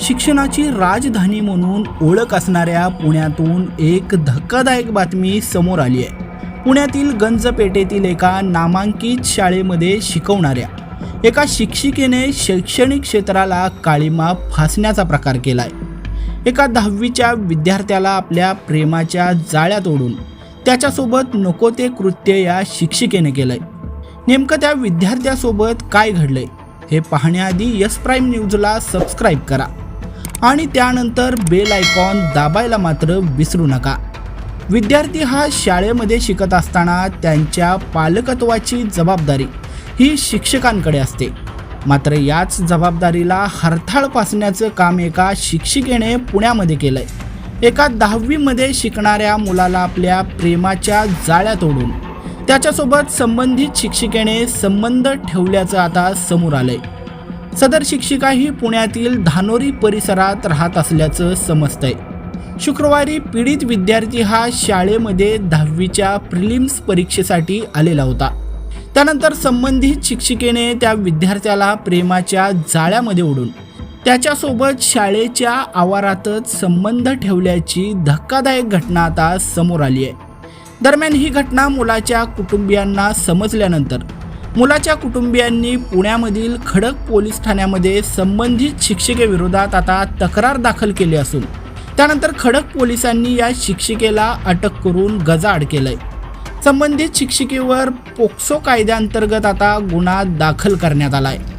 शिक्षणाची राजधानी म्हणून ओळख असणाऱ्या पुण्यातून एक धक्कादायक बातमी समोर आली आहे. पुण्यातील गंजपेठेतील एका नामांकित शाळेमध्ये शिकवणाऱ्या एका शिक्षिकेने शैक्षणिक क्षेत्राला काळीमा फासण्याचा प्रकार केलाय. एका दहावीच्या विद्यार्थ्याला आपल्या प्रेमाच्या जाळ्यात ओढून त्याच्यासोबत नको ते कृत्य या शिक्षिकेने केलंय. नेमकं त्या विद्यार्थ्यासोबत काय घडलंय हे पाहण्याआधी यस प्राईम न्यूजला सबस्क्राईब करा. आणि त्यानंतर बेल आयकॉन दाबायला मात्र विसरू नका. विद्यार्थी हा शाळेमध्ये शिकत असताना त्यांच्या पालकत्वाची जबाबदारी ही शिक्षकांकडे असते. मात्र याच जबाबदारीला हरथाळ पासण्याचं काम एका शिक्षिकेने पुण्यामध्ये केलंय. एका दहावीमध्ये शिकणाऱ्या मुलाला आपल्या प्रेमाच्या जाळ्यात ओढून त्याच्यासोबत संबंधित शिक्षिकेने संबंध ठेवल्याचं आता समोर आलंय. सदर शिक्षिका ही पुण्यातील धानोरी परिसरात राहत असल्याचं समजतंय. शुक्रवारी पीडित विद्यार्थी हा शाळेमध्ये दहावीच्या प्रिलिम्स परीक्षेसाठी आलेला होता. त्यानंतर संबंधित शिक्षिकेने त्या विद्यार्थ्याला प्रेमाच्या जाळ्यामध्ये ओढून त्याच्यासोबत शाळेच्या आवारातच संबंध ठेवल्याची धक्कादायक घटना आता समोर आली आहे दरम्यान ही घटना मुलाच्या कुटुंबियांना समजल्यानंतर मुलाच्या कुटुंबियांनी पुण्यामधील खडक पोलीस ठाण्यामध्ये संबंधित शिक्षिकेविरोधात आता तक्रार दाखल केली असून त्यानंतर खडक पोलिसांनी या शिक्षिकेला अटक करून गजाआड केलंय. संबंधित शिक्षिकेवर पोक्सो कायद्याअंतर्गत आता गुन्हा दाखल करण्यात आला आहे